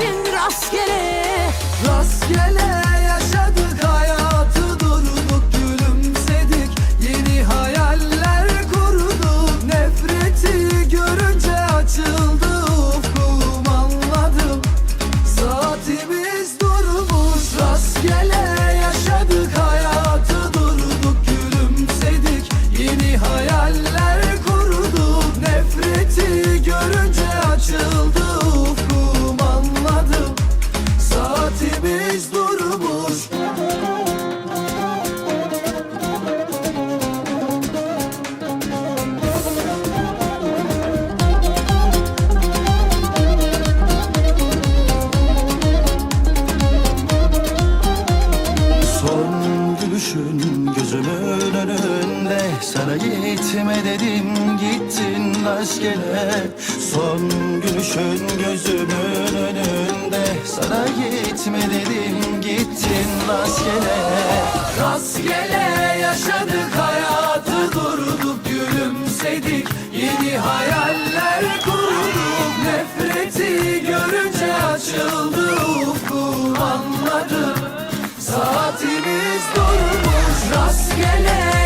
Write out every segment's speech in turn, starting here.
gittin önünde Sana gitme dedim gittin rastgele. Son gülüşün gözümün önünde. Sana gitme dedim gittin rastgele. Rastgele yaşadık hayatı durduk gülümsedik. Yeni hayaller kurduk nefreti görünce açıldı ufkum anladım. Saatimiz durmuş rastgele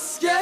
ufkum